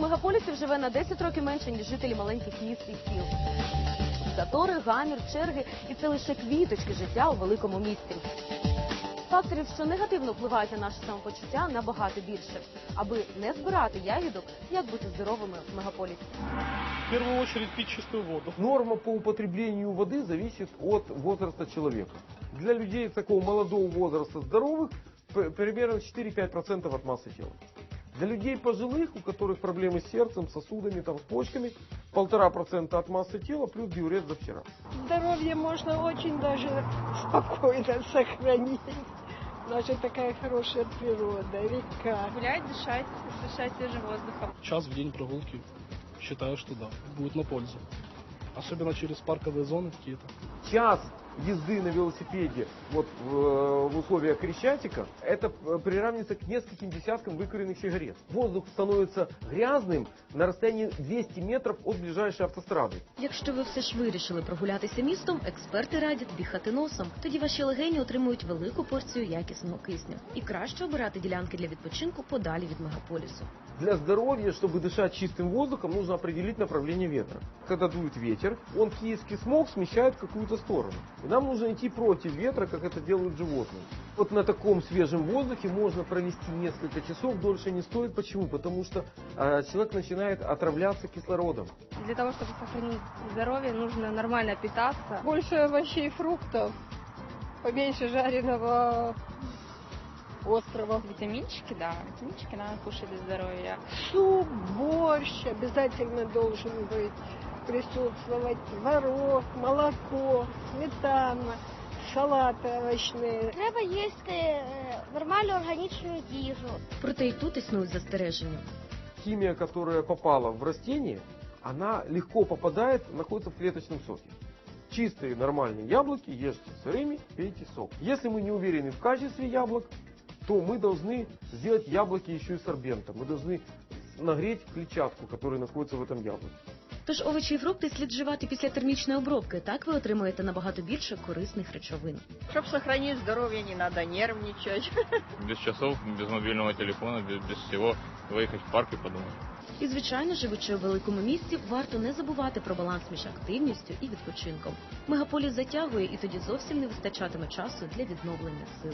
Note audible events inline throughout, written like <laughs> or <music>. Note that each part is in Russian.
мегаполісів живе на 10 років менше, ніж жителі маленьких міст і сіл. Затори, гамір, черги, і це лише квіточки життя у великому місті. Факторів, що негативно впливають на наше самопочуття, набагато більше. Аби не збирати ягідок, як бути здоровими в мегаполісі. В первую очередь пить чистую воду. Норма по употреблению воды зависит от возраста человека. Для людей такого молодого возраста здоровых п- примерно 4-5% от массы тела. Для людей пожилых, у которых проблемы с сердцем, сосудами, там, с почками, 1,5% от массы тела плюс диурез за вчера. Здоровье можно очень даже спокойно сохранить. Же такая хорошая природа, река. Гулять, дышать, дышать свежим воздухом. Час в день прогулки. Считаю, что да, будет на пользу. Особенно через парковые зоны какие-то. Час езды на велосипеде вот в, э, в условиях Крещатика, это э, приравнивается к нескольким десяткам выкуренных сигарет. Воздух становится грязным на расстоянии 200 метров от ближайшей автострады. Якщо ви все ж вирішили прогулятися містом, експерти радять дихати носом. Тоді ваші легені отримують велику порцію якісного кисню. І краще обирати ділянки для відпочинку подалі від мегаполісу. Для здоровья, чтобы дышать чистым воздухом, нужно определить направление ветра. Когда дует ветер, он киевский смог смещает в какую-то сторону. Нам нужно идти против ветра, как это делают животные. Вот на таком свежем воздухе можно провести несколько часов, дольше не стоит. Почему? Потому что э, человек начинает отравляться кислородом. Для того, чтобы сохранить здоровье, нужно нормально питаться. Больше овощей и фруктов, поменьше жареного острова. Витаминчики, да, витаминчики надо кушать для здоровья. Суп, борщ обязательно должен быть присутствовать. Творог, молоко, сметана, салаты овощные. Треба їсти е, нормальну органічну їжу. Проте і тут існують застереження. Химия, которая попала в растение, она легко попадает, находится в клеточном соке. Чистые нормальные яблоки ешьте сырыми, пейте сок. Если мы не уверены в качестве яблок, то мы должны сделать яблоки еще и сорбентом. Мы должны нагреть клетчатку, которая находится в этом яблоке. Тож овочі і фрукти слід вживати після термічної обробки. Так ви отримуєте набагато більше корисних речовин. Чтобы сохранить здоровье, не надо нервничать. <laughs> без часов, без мобильного телефона, без, без всего выехать в парк и подумать. І звичайно, живучи у великому місті, варто не забувати про баланс між активністю і відпочинком. Мегаполіс затягує, і тоді зовсім не вистачатиме часу для відновлення сил.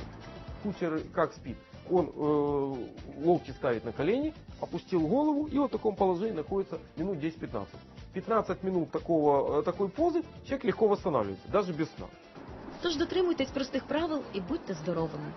Кучер как спит? Он э, локти ставит на колени, опустил голову и вот в таком положении находится минут 10-15. 15 минут такого, э, такой позы человек легко восстанавливается, даже без сна. Тож дотримуйтесь простих правил і будьте здоровими.